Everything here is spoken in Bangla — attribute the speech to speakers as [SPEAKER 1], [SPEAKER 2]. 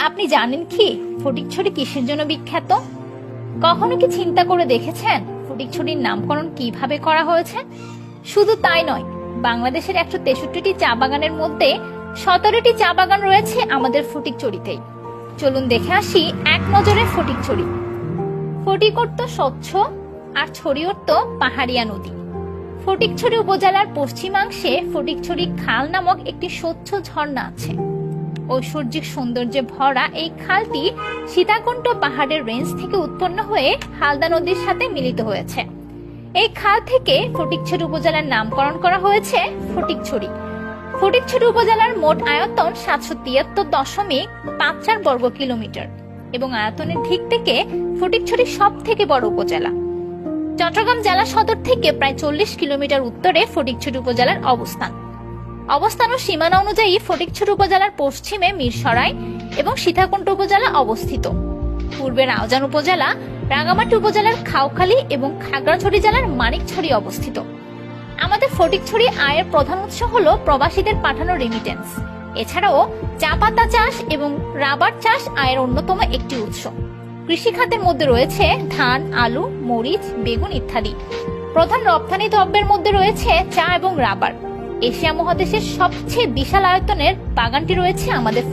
[SPEAKER 1] আপনি জানেন কি? ফটিকছড়ি কিসের জন্য বিখ্যাত? কখনো কি চিন্তা করে দেখেছেন ফটিকছড়ির নামকরণ কীভাবে করা হয়েছে? শুধু তাই নয়, বাংলাদেশের একশো তেষট্টিটি চা বাগানের মধ্যে সতেরোটি চা বাগান রয়েছে আমাদের ফটিকছড়িতেই। চলুন দেখে আসি এক নজরে ফটিকছড়ি। ফটিক অর্থ স্বচ্ছ আর ছড়ি অর্থ পাহাড়িয়া নদী। ফটিকছড়ি উপজেলার পশ্চিমাংশে ফটিকছড়ি খাল নামক একটি স্বচ্ছ ঝর্ণা আছে। ঐশ্বর্যিক সৌন্দর্যে ভরা এই খালটি সীতাকুণ্ড পাহাড়ের রেঞ্জ থেকে উৎপন্ন হয়ে হালদা নদীর সাথে মিলিত হয়েছে। এই খাল থেকে ফটিকছড়ি উপজেলার নামকরণ করা হয়েছে ফটিকছড়ি। ফটিকছড়ি উপজেলার মোট আয়তন সাতশো তিয়াত্তর দশমিক পাঁচ চার বর্গ কিলোমিটার এবং আয়তনের দিক থেকে ফটিকছড়ি সব থেকে বড় উপজেলা। চট্টগ্রাম জেলা সদর থেকে প্রায় চল্লিশ কিলোমিটার উত্তরে ফটিকছড়ি উপজেলার অবস্থান। অবস্থান ও সীমানা অনুযায়ী ফটিকছড়ি উপজেলার পশ্চিমে মিরসরাই এবং সীতাকুণ্ড উপজেলা অবস্থিত। পূর্বে রাউজান উপজেলা, রাঙামাটি উপজেলার খাওখালী এবং খাগড়াছড়ি জেলার মানিকছড়ি অবস্থিত। আমাদের ফটিকছড়ি আয়ের প্রধান উৎস হল প্রবাসীদের পাঠানো রেমিটেন্স এছাড়াও চা পাতা চাষ এবং রাবার চাষ আয়ের অন্যতম একটি উৎস। কৃষি খাতের মধ্যে রয়েছে ধান, আলু, মরিচ, বেগুন ইত্যাদি। প্রধান রপ্তানি দ্রব্যের মধ্যে রয়েছে চা এবং রাবার। এশিয়া মহাদেশের সবচেয়ে বিশাল আয়তনের বাগানটি রয়েছে আমাদের